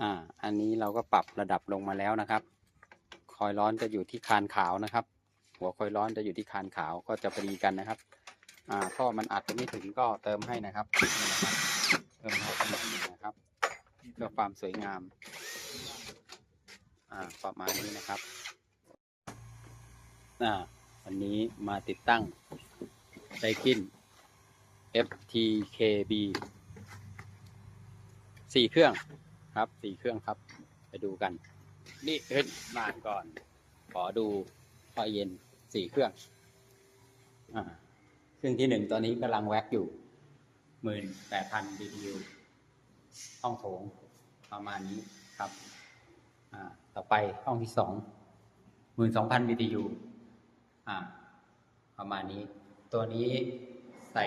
อ่า อันนี้เราก็ปรับระดับลงมาแล้วนะครับ คอยร้อนจะอยู่ที่คานขาวนะครับ หัวคอยร้อนจะอยู่ที่คานขาวก็จะพอดีกันนะครับ อ่าท่อมันอัดไปไม่ถึงก็เติมให้นะครับ เติมให้ขนาดนี้นะครับเพื่อความสวยงาม อ่า ประมาณนี้นะครับอ่าวันนี้มาติดตั้งไดกิน FTKB สี่เครื่อง ครับสี่เครื่องครับ ไปดูกัน นี่ขึ้นมาก่อน ขอดูพอเย็นสี่เครื่องอ่าเครื่องที่หนึ่งตอนนี้กำลังแว็กอยู่หมื่นแปดพัน BTU ห้องโถงประมาณนี้ครับอ่าต่อไปห้องที่สองหมื่นสองพัน BTU อ่าประมาณนี้ ตัวนี้ใส่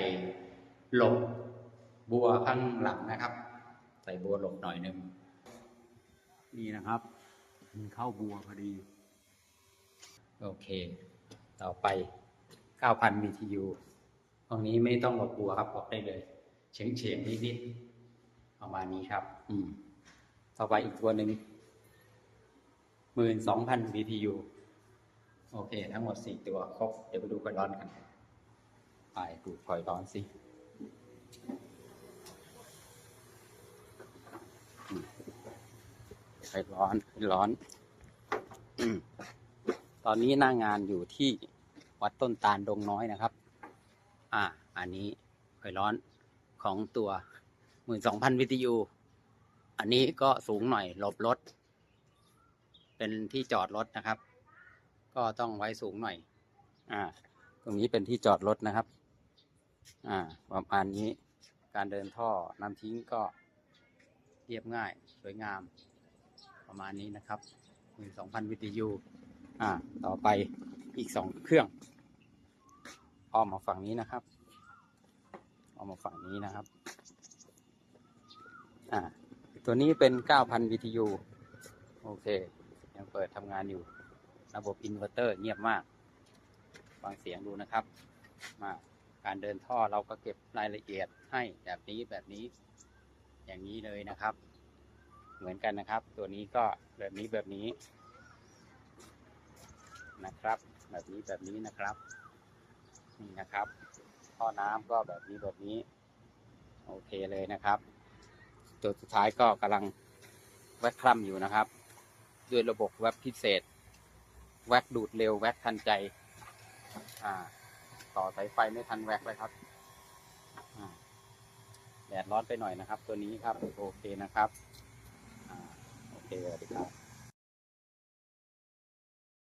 หลบบัวข้างหลังนะครับ ใส่บัวหลบหน่อยหนึงนี่นะครับ มันเข้าบัวพอดี โอเค ต่อไป 9,000 BTU ตรงนี้ไม่ต้องหลบบัวครับออกได้เลย เฉียงเฉียงๆนิดๆประมาณนี้ครับ อืม ต่อไปอีกตัวหนึ่งหมื่นสองพัน BTU โอเค ทั้งหมดสี่ตัวครบ เดี๋ยวไปดูคอยร้อนกัน ไปดูคอยร้อนสิอืม คอยร้อนคอยร้อน ตอนนี้หน้างานอยู่ที่วัดต้นตาลดงน้อยนะครับ อ่า อันนี้คอยร้อนของตัวหมื่นสองพันวิทยุ อันนี้ก็สูงหน่อยหลบรถ เป็นที่จอดรถนะครับ ก็ต้องไว้สูงหน่อย อ่า ตรงนี้เป็นที่จอดรถนะครับ อ่า ประมาณนี้ การเดินท่อน้ำทิ้งก็เรียบง่าย สวยงาม ประมาณนี้นะครับ12,000วิทยุอ่าต่อไปอีกสองเครื่องอ้อมมาฝั่งนี้นะครับอ้อมมาฝั่งนี้นะครับอ่าตัวนี้เป็น9,000 BTU โอเค ยังเปิดทำงานอยู่ ระบบอินเวอร์เตอร์เงียบมาก ฟังเสียงดูนะครับ มาการเดินท่อเราก็เก็บรายละเอียดให้แบบนี้แบบนี้ อย่างนี้เลยนะครับ เหมือนกันนะครับ ตัวนี้ก็แบบนี้แบบนี้นะครับ แบบนี้แบบนี้นะครับนี่นะครับท่อน้ำก็แบบนี้แบบนี้ โอเคเลยนะครับ ตัวสุดท้ายก็กำลังแวกคลัมอยู่นะครับ ด้วยระบบแวกพิเศษ แวกดูดเร็วแวกทันใจอ่าต่อสายไฟไม่ทันแวกเลยครับแดดร้อนไปหน่อยนะครับ ตัวนี้ครับ โอเคนะครับ อ่าโอเคสวัสดีครับ